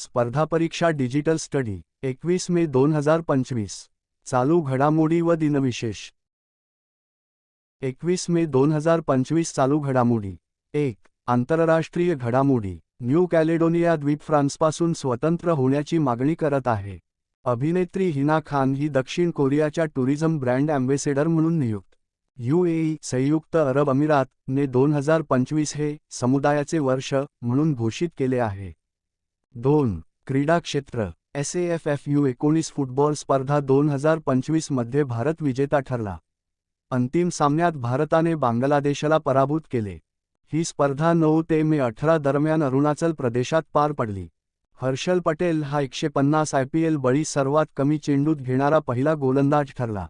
स्पर्धा परीक्षा digital study एकवीस मे दोन हजार पंचवीस. चालू घडामोडी व दिनविशेष. एकवीस मे दोन हजार पंचवीस चालू घडामोडी. एक आंतरराष्ट्रीय घडामोडी. न्यू कॅलेडोनिया द्वीप फ्रान्सपासून स्वतंत्र होण्याची मागणी करत आहे. अभिनेत्री हिना खान ही दक्षिण कोरियाच्या टुरिझम ब्रँड अँबेसेडर म्हणून नियुक्त. यूएई संयुक्त अरब अमिरात ने दोन हजार पंचवीस हे समुदायाचे वर्ष म्हणून घोषित केले आहे. दोन क्रीडा क्षेत्र एस एफ एफ यू एकोणीस फुटबॉल स्पर्धा दोन हजार पंचवीसमध्ये भारत विजेता ठरला. अंतिम सामन्यात भारताने बांगलादेशला पराभूत केले. ही स्पर्धा नऊ ते मे अठरा दरम्यान अरुणाचल प्रदेशात पार पडली. हर्षल पटेल हा एकशे पन्नास आयपीएल बळी सर्वात कमी चेंडूत घेणारा पहिला गोलंदाज ठरला.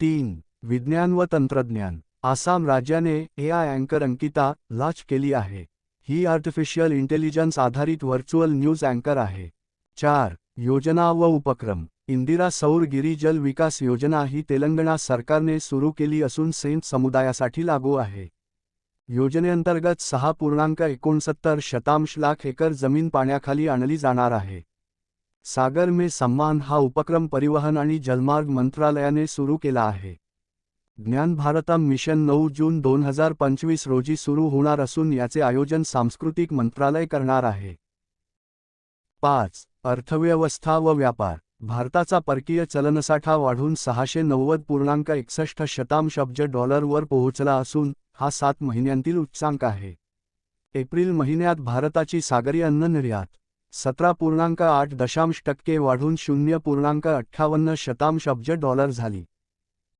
तीन विज्ञान व तंत्रज्ञान आसाम राज्याने एआय अँकर अंकिता लाच केली आहे. ही आर्टिफिशियल इंटेलिजन्स आधारित व्हर्च्युअल न्यूज़ अँकर आहे. चार, योजना व उपक्रम. इंदिरा सौर गिरी जल विकास योजना ही तेलंगणा सरकारने सुरू केली असून सेंट समुदायासाठी लागू आहे. योजनेअंतर्गत सहा पूर्णांक एकोणसत्तर शतांश लाख एकर ज़मीन पाण्याखाली आणली जाणार आहे. सागर मे सम्मान हा उपक्रम परिवहन आणि जलमार्ग मंत्रालयाने सुरू केला आहे. ज्ञान भारतम मिशन नऊ जून दोन हजार पंचवीस रोजी सुरू होणार असून याचे आयोजन सांस्कृतिक मंत्रालय करणार आहे. पाच अर्थव्यवस्था व व्यापार. भारताचा परकीय चलनसाठा वाढून सहाशे नव्वद पूर्णांक एकसष्ट शतांश अब्ज डॉलरवर पोहोचला असून हा सात महिन्यांतील उच्चांक आहे. एप्रिल महिन्यात भारताची सागरी अन्न निर्यात सतरा पूर्णांक आठ दशांश टक्के वाढून शून्य पूर्णांक अठ्ठावन्न शतांश अब्ज डॉलर झाली.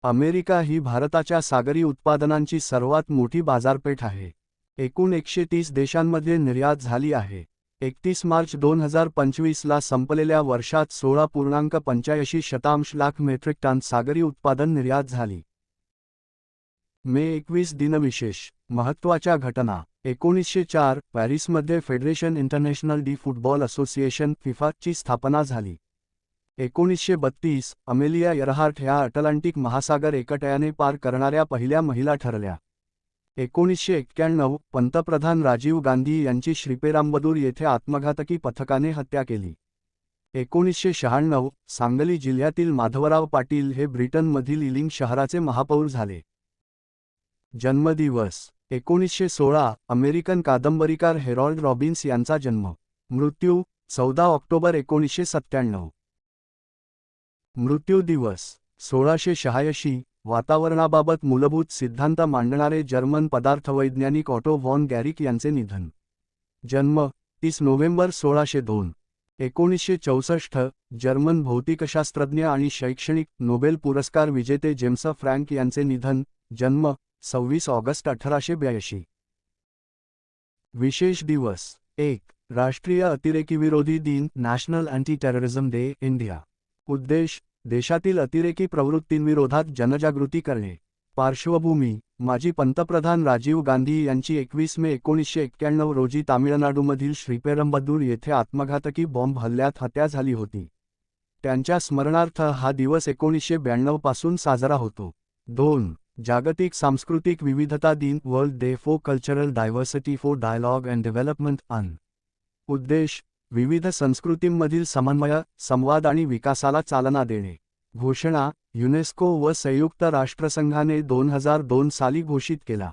अमेरिका ही भारताच्या सागरी उत्पादनांची सर्वात मोठी बाजारपेठ आहे. एकूण एकशे तीस देशांमध्ये निर्यात झाली आहे. एकतीस मार्च दोन हजार पंचवीसला संपलेल्या वर्षात सोळा पूर्णांक पंच्याऐंशी शतांश लाख मेट्रिक टन सागरी उत्पादन निर्यात झाली. मे एकवीस दिनविशेष महत्त्वाच्या घटना. एकोणीसशे चार पॅरिसमध्ये federation international de football association फिफाची स्थापना झाली. एकोणीसशे बत्तीस अमेलिया यरहार्ट ह्या अटलांटिक महासागर एकट्याने पार करणाऱ्या पहिल्या महिला ठरल्या. एकोणीसशे एक्क्याण्णव पंतप्रधान राजीव गांधी यांची श्रीपेरांबदूर येथे आत्मघातकी पथकाने हत्या केली. एकोणीसशे शहाण्णव सांगली जिल्ह्यातील माधवराव पाटील हे ब्रिटनमधील इलिंग शहराचे महापौर झाले. जन्मदिवस एकोणीसशे सोळा अमेरिकन कादंबरीकार हेरॉल्ड रॉबिन्स यांचा जन्म. मृत्यू चौदा ऑक्टोबर एकोणीसशे सत्त्याण्णव. मृत्यू दिवस सोळाशे शहाऐंशी वातावरणाबाबत मूलभूत सिद्धांत मांडणारे जर्मन पदार्थवैज्ञानिक ऑटो व्हॉन गॅरिक यांचे निधन. जन्म तीस नोव्हेंबर सोळाशे दोन एकोणीसशे चौसष्ट जर्मन भौतिकशास्त्रज्ञ आणि शैक्षणिक नोबेल पुरस्कार विजेते जेम्स फ्रँक यांचे निधन जन्म सव्वीस ऑगस्ट अठराशे ब्याऐंशी. विशेष दिवस एक राष्ट्रीय अतिरेकीविरोधी दिन national anti terrorism day India उद्देश देशातील अतिरेकी प्रवृत्तींविरोधात जनजागृती करणे. पार्श्वभूमी माजी पंतप्रधान राजीव गांधी यांची एकवीस मे एकोणीसशे एक्क्याण्णव रोजी तामिळनाडूमधील श्रीपेरंबदूर येथे आत्मघातकी बॉम्ब हल्ल्यात हत्या झाली होती. त्यांच्या स्मरणार्थ हा दिवस एकोणीसशे ब्याण्णवपासून साजरा होतो. दोन जागतिक सांस्कृतिक विविधता दिन world day for cultural diversity for dialogue and development अन. उद्देश विविध संस्कृतींमधील समन्वय संवाद आणि विकासाला चालना देणे. घोषणा युनेस्को व संयुक्त राष्ट्रसंघाने दोन हजार दोन साली घोषित केला.